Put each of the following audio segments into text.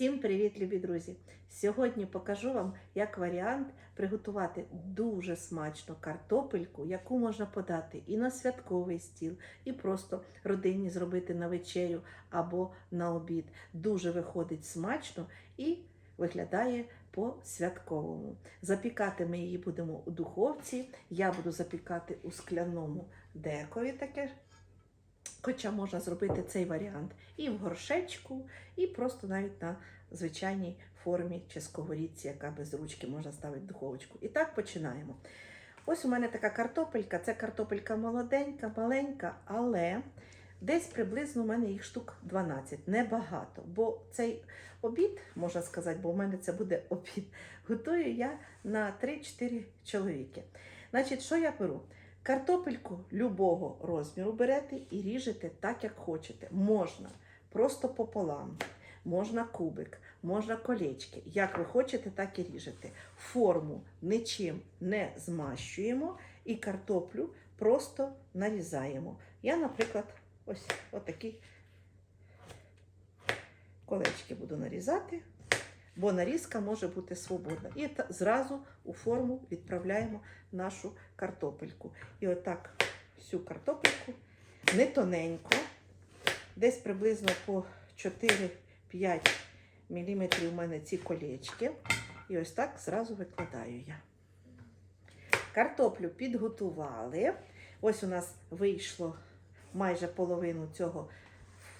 Всім привіт, любі друзі! Сьогодні покажу вам, як варіант приготувати дуже смачну картопельку, яку можна подати і на святковий стіл, і просто родині зробити на вечерю або на обід. Дуже виходить смачно і виглядає по-святковому. Запікати ми її будемо у духовці. Я буду запікати у скляному декові таке. Хоча можна зробити цей варіант і в горшечку, і просто навіть на звичайній формі чи сковорідці, яка без ручки можна ставити в духовочку. І так починаємо. Ось у мене така картопелька. Це картопелька молоденька, маленька, але десь приблизно у мене їх штук 12. Небагато. Бо цей обід, можна сказати, бо у мене це буде обід, готую я на 3-4 чоловіки. Значить, що я беру? Картопельку любого розміру берете і ріжете так, як хочете. Можна просто пополам, можна кубик, можна колечки. Як ви хочете, так і ріжете. Форму нічим не змащуємо і картоплю просто нарізаємо. Я, наприклад, ось отакі колечки буду нарізати, бо нарізка може бути свободна. І зразу у форму відправляємо нашу картопельку. І отак всю картопельку не тоненько, десь приблизно по 4-5 мм у мене ці колечки. І ось так зразу викладаю я. Картоплю підготували. Ось у нас вийшло майже половину цього,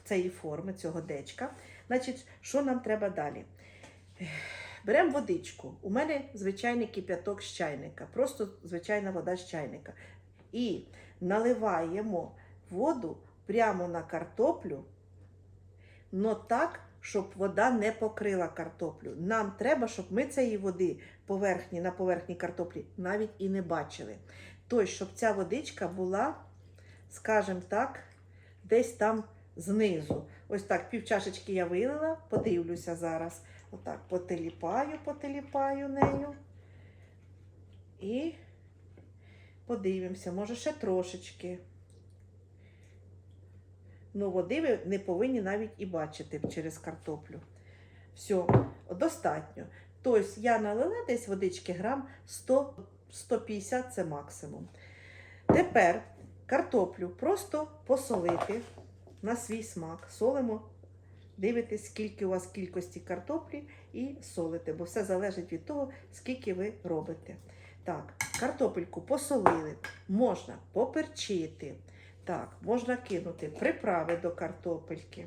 цієї форми, цього дечка. Значить, що нам треба далі? Беремо водичку. У мене звичайний кип'яток з чайника, просто звичайна вода з чайника. І наливаємо воду прямо на картоплю, но так, щоб вода не покрила картоплю. Нам треба, щоб ми цієї води поверхні, на поверхні картоплі навіть і не бачили. Тобто, щоб ця водичка була, скажімо так, десь там знизу. Ось так, пів чашечки я вилила, подивлюся зараз. Отак, потиліпаю, потиліпаю нею. І подивимося, може ще трошечки. Ну, води ви не повинні навіть і бачити через картоплю. Все, достатньо. Тобто я налила десь водички грам 100, 150 це максимум. Тепер картоплю просто посолити на свій смак. Солимо Дивитесь, скільки у вас кількості картоплі, і солите, бо все залежить від того, скільки ви робите. Так, картопельку посолили, можна поперчити. Так, можна кинути приправи до картопельки.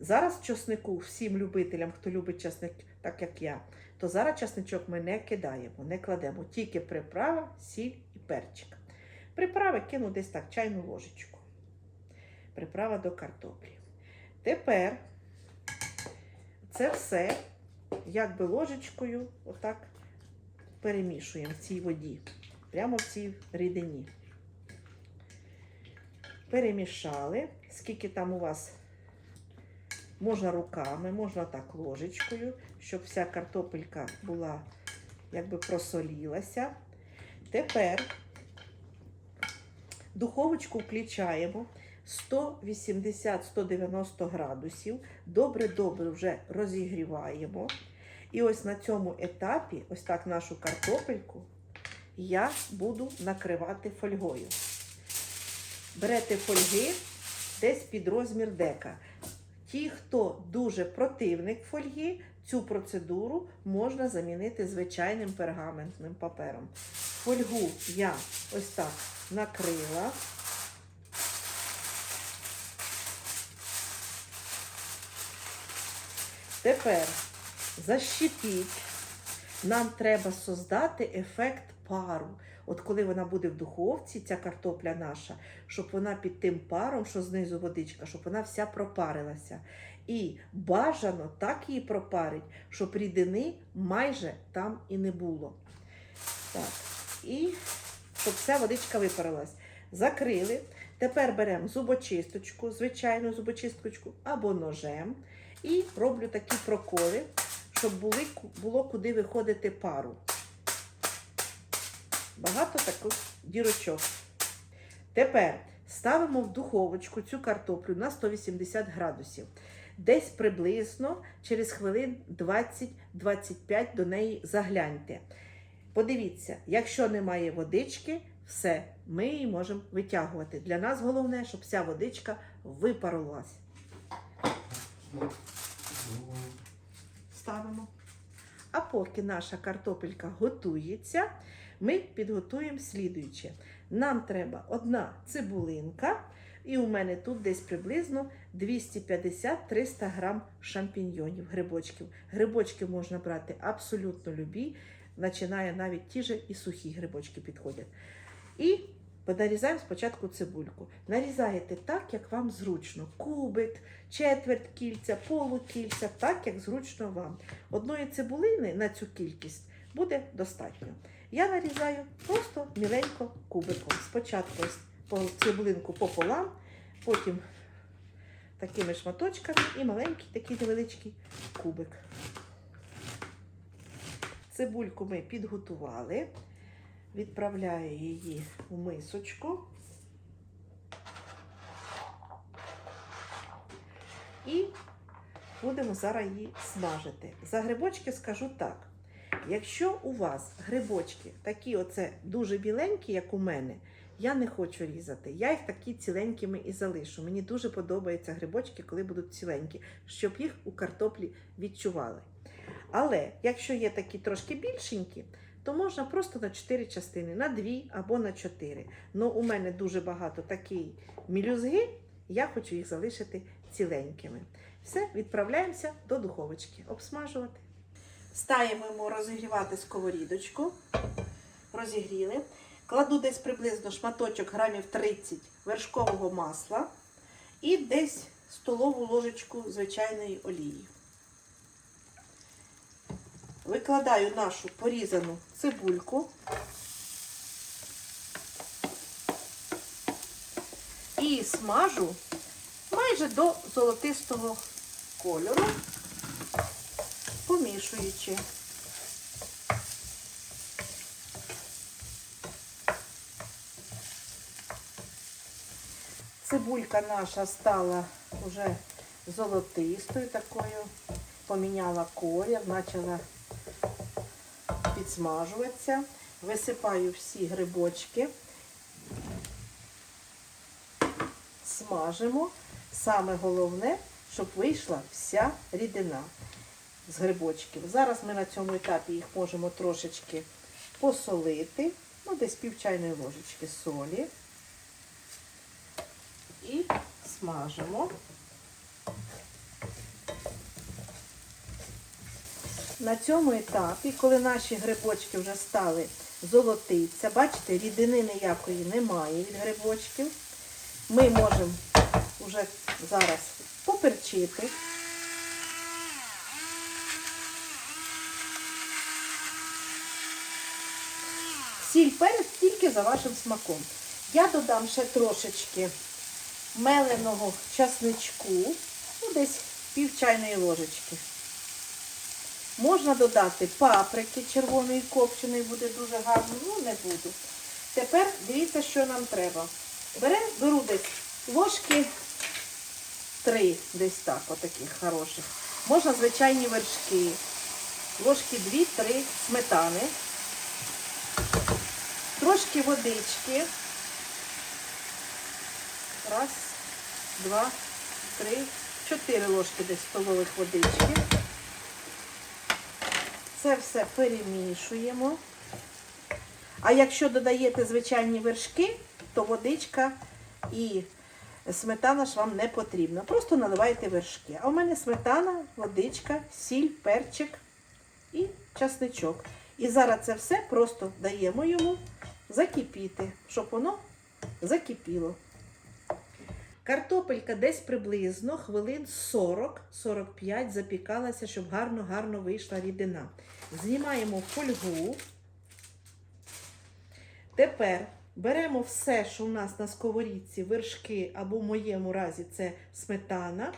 Зараз чеснику всім любителям, хто любить чесник, так як я, то зараз чесничок ми не кидаємо, не кладемо. Тільки приправа, сіль і перчик. Приправи кину десь так, чайну ложечку. Приправа до картоплі. Тепер це все якби ложечкою отак перемішуємо в цій воді, прямо в цій рідині. Перемішали, скільки там у вас можна руками, можна так ложечкою, щоб вся картопелька була, якби просолілася. Тепер духовочку включаємо. 180-190 градусів. Добре-добре вже розігріваємо. І ось на цьому етапі, ось так нашу картопельку, я буду накривати фольгою. Берете фольги десь під розмір дека. Ті, хто дуже противник фольги, цю процедуру можна замінити звичайним пергаментним папером. Фольгу я ось так накрила. Тепер защепіть. Нам треба создати ефект пару. От коли вона буде в духовці, ця картопля наша, щоб вона під тим паром, що знизу водичка, щоб вона вся пропарилася. І бажано так її пропарить, щоб рідини майже там і не було. Так, і щоб вся водичка випарилась. Закрили. Тепер беремо зубочисточку, звичайну зубочисточку або ножем. І роблю такі проколи, щоб були, було куди виходити пару. Багато таких дірочок. Тепер ставимо в духовочку цю картоплю на 180 градусів. Десь приблизно через хвилин 20-25 до неї загляньте. Подивіться, якщо немає водички, все, ми її можемо витягувати. Для нас головне, щоб вся водичка випарувалась. Ставимо. А поки наша картопелька готується, ми підготуємо слідуюче. Нам треба одна цибулинка, і у мене тут десь приблизно 250-300 грам шампіньйонів, грибочків. Грибочки можна брати абсолютно любі, починає навіть ті же і сухі грибочки підходять. І нарізаємо спочатку цибульку. Нарізаєте так, як вам зручно. Кубик, четверть кільця, полукільця, так, як зручно вам. Одної цибулини на цю кількість буде достатньо. Я нарізаю просто міленько кубиком. Спочатку цибулинку пополам, потім такими шматочками і маленький такий невеличкий кубик. Цибульку ми підготували. Відправляю її в мисочку. І будемо зараз її смажити. За грибочки скажу так. Якщо у вас грибочки такі оце дуже біленькі, як у мене, я не хочу різати. Я їх такі ціленькими і залишу. Мені дуже подобаються грибочки, коли будуть ціленькі, щоб їх у картоплі відчували. Але якщо є такі трошки більшенькі, то можна просто на 4 частини, на 2 або на 4. Ну, у мене дуже багато такі мілюзги, я хочу їх залишити ціленькими. Все, відправляємося до духовочки обсмажувати. Ставимо розігрівати сковорідочку. Розігріли. Кладу десь приблизно шматочок грамів 30 вершкового масла і десь столову ложечку звичайної олії. Викладаю нашу порізану цибульку і смажу майже до золотистого кольору, помішуючи. Цибулька наша стала вже золотистою такою, поміняла колір, почала підсмажуватися. Висипаю всі грибочки, смажимо. Саме головне, щоб вийшла вся рідина з грибочків. Зараз ми на цьому етапі їх можемо трошечки посолити, ну десь пів чайної ложечки солі. І смажимо. На цьому етапі, коли наші грибочки вже стали золотиться, бачите, рідини ніякої немає від грибочків, ми можемо вже зараз поперчити. Сіль перець тільки за вашим смаком. Я додам ще трошечки меленого часничку, ну десь пів чайної ложечки. Можна додати паприки червоної копченої, буде дуже гарно, ну не буду. Тепер дивіться, що нам треба. Берем, беру десь ложки три, десь так, отаких хороших. Можна звичайні вершки. Ложки 2-3 сметани. Трошки водички. Раз, два, три, чотири ложки десь столових водички. Це все перемішуємо. А якщо додаєте звичайні вершки, то водичка і сметана ж вам не потрібна. Просто наливайте вершки. А у мене сметана, водичка, сіль, перчик і часничок. І зараз це все просто даємо йому закипіти, щоб воно закипіло. Картопелька десь приблизно хвилин 40-45 запікалася, щоб гарно-гарно вийшла рідина. Знімаємо фольгу. Тепер беремо все, що у нас на сковорідці, вершки, або в моєму разі це сметана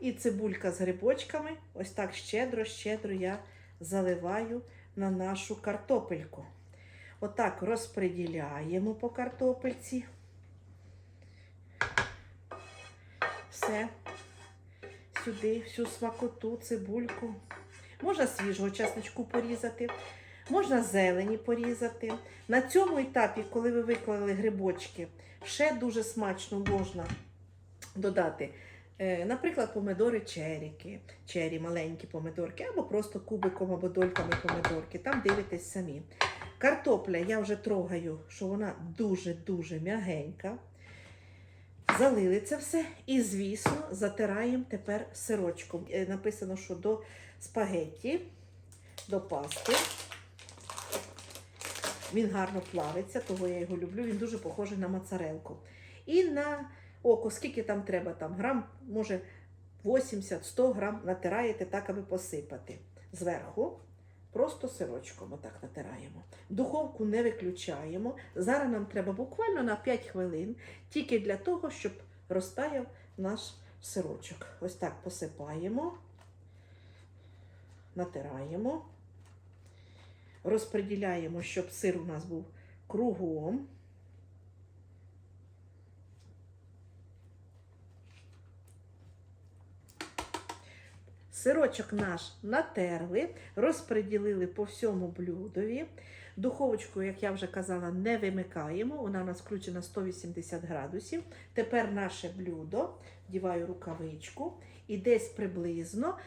і цибулька з грибочками. Ось так щедро-щедро я заливаю на нашу картопельку. Отак розподіляємо по картопельці. Все. сюди всю смакоту, цибульку. Можна свіжого чесночку порізати, можна зелені порізати. На цьому етапі, коли ви виклали грибочки, ще дуже смачно можна додати. е, Наприклад, помидори черіки, чері, маленькі помидорки, або просто кубиком або дольками помидорки. Там дивитесь самі. Картопля я вже трогаю, що вона дуже-дуже м'ягенька. Залили це все і, звісно, затираємо тепер сирочком. Е, Написано, що до спагетті, до пасти. Він гарно плавиться, того я його люблю. Він дуже похожий на моцарелку. І на око, скільки там треба, там грам, може 80-100 грам натираєте так, аби посипати. Зверху просто сирочком отак натираємо. Духовку не виключаємо. Зараз нам треба буквально на 5 хвилин, тільки для того, щоб розтаяв наш сирочок. Ось так посипаємо, натираємо, розподіляємо, щоб сир у нас був кругом. Сирочок наш натерли, розподілили по всьому блюдові. Духовочку, як я вже казала, не вимикаємо. Вона у нас включена 180 градусів. Тепер наше блюдо, вдіваю рукавичку, і десь приблизно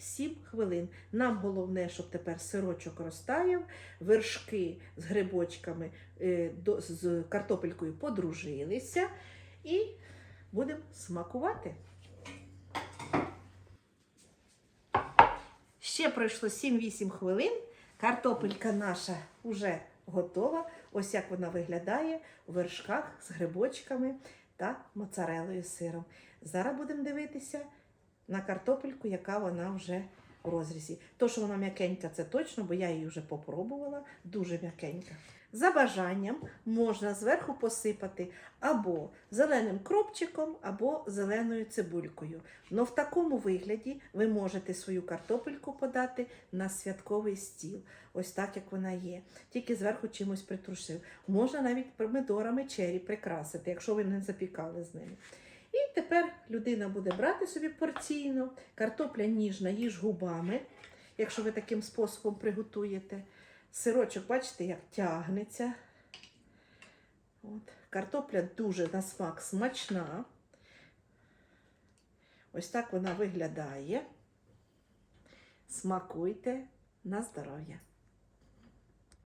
5-7 хвилин. Нам головне, щоб тепер сирочок розтаяв, вершки з грибочками, е, з картопелькою подружилися. І будемо смакувати. Ще пройшло 7-8 хвилин. Картопелька наша вже готова. Ось як вона виглядає у вершках з грибочками та моцарелою сиром. Зараз будемо дивитися на картопельку, яка вона вже розрізі. То, що вона м'якенька, це точно, бо я її вже попробувала. Дуже м'якенька. За бажанням можна зверху посипати або зеленим кропчиком, або зеленою цибулькою. Но в такому вигляді ви можете свою картопельку подати на святковий стіл. Ось так, як вона є. Тільки зверху чимось притрушив. Можна навіть помидорами чері прикрасити, якщо ви не запікали з ними. Тепер людина буде брати собі порційно, картопля ніжна, їж губами, якщо ви таким способом приготуєте. Сирочок, бачите, як тягнеться. От. Картопля дуже на смак смачна. Ось так вона виглядає. Смакуйте на здоров'я.